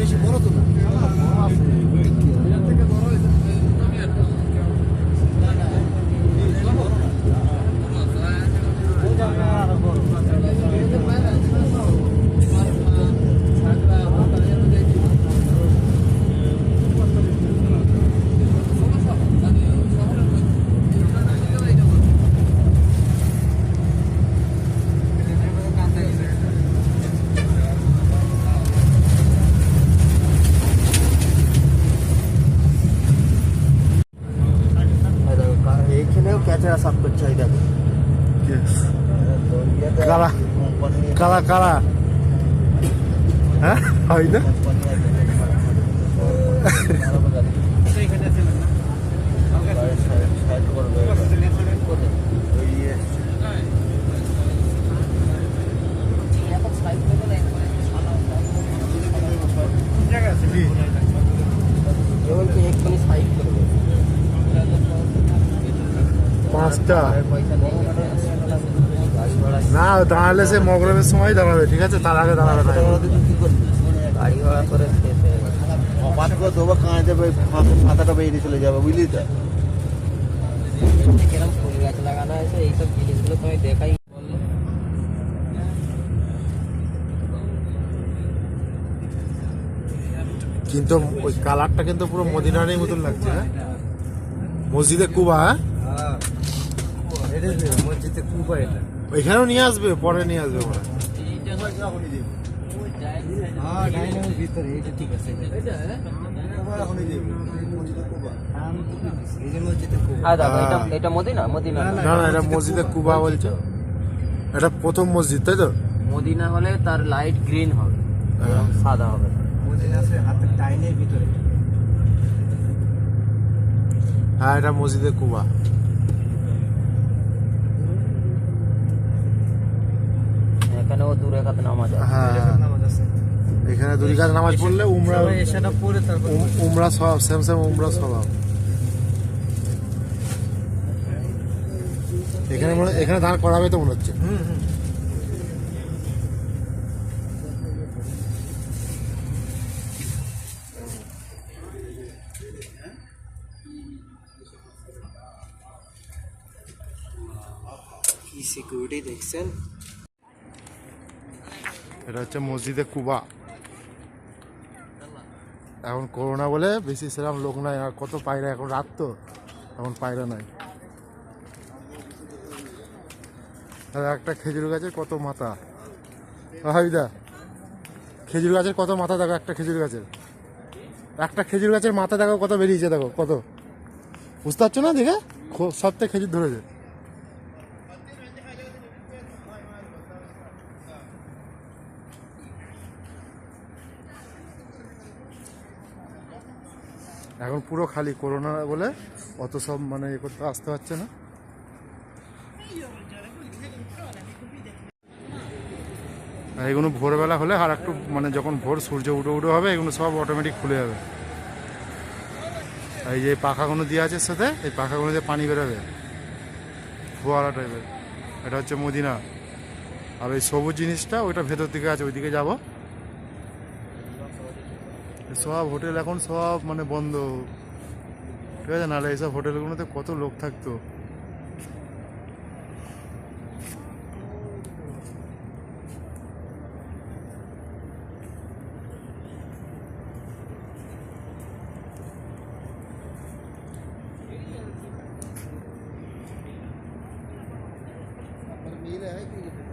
বেশি বড় তো না। এইখানেও ক্যাচেরা সাফ করছে এই দেখো কারা কারা কারা হ্যাঁ হয় না না, দাঁড়ালে সে মগরমের সময় দাঁড়াবে, ঠিক আছে? তার আগে দাঁড়াবে বেরিয়ে চলে যাবে বুঝলি তো লাগানো হয়েছে এইসব জিনিসগুলো দেখাই কিন্তু ওই কালারটা কিন্তু পুরো মদিনারের মতন লাগছে হ্যাঁ? মসজিদে কুবা হ্যাঁ? মসজিদে এটা এখানেও নিয়ে আসবে পরে নিয়ে আসবে ওরা ডাইনামের ভিতরে এটা ঠিক আছে দাদা এটা এটা মদিনা মদিনা না। না। না এটা মসজিদে কুবা বলছে? এটা প্রথম মসজিদ তাই তো? মদিনা হলে তার লাইট গ্রিন হবে সাদা হবে। হ্যাঁ এটা মসজিদে কুবা। নামাজ আছে। হ্যাঁ। এখানে দুই কাজ নামাজ পড়লে উমরা সেটা পরে তারপর উম- উমরা সব সেম সেম উমরা সব এখানে মনে এখানে দাঁড় করাবে তো মনে হচ্ছে। কি সিকিউরিটি দেখছেন? এটা হচ্ছে মসজিদে কুবা। এখন করোনা বলে বেশি সেরকম লোক নাই, আর কত পায়রা, এখন রাত তো, এখন পায়রা নাই। একটা খেজুর গাছের কত মাথা। হাবিদা, খেজুর গাছের কত মাথা দেখো, একটা খেজুর গাছের। একটা খেজুর গাছের মাথা দেখো, কত বেরিয়েছে দেখো, কত। বুঝতে পারছ না দেখে? সব থেকে খেজুর ধরেছে। এখন পুরো খালি করোনা বলে অত সব মানে এ করতে আসতে পারছে না। এগুলো ভোরবেলা হলে আর একটু মানে যখন ভোর সূর্য উঠে উঠে হবে, এগুলো সব অটোমেটিক খুলে যাবে। এই যে পাখাগুলো দিয়ে আছে সাথে, এই পাখাগুলো দিয়ে পানি বেরোবে। ফোয়ারা টাইপের এটা হচ্ছে মদিনা। আর ওই সবুজ জিনিসটা ওইটা ভেতর দিকে আছে, ওইদিকে যাব। সব হোটেল এখন সব মানে বন্ধ ঠিক আছে নাহলে এইসব হোটেলগুলোতে কত লোক থাকতো मिल है कि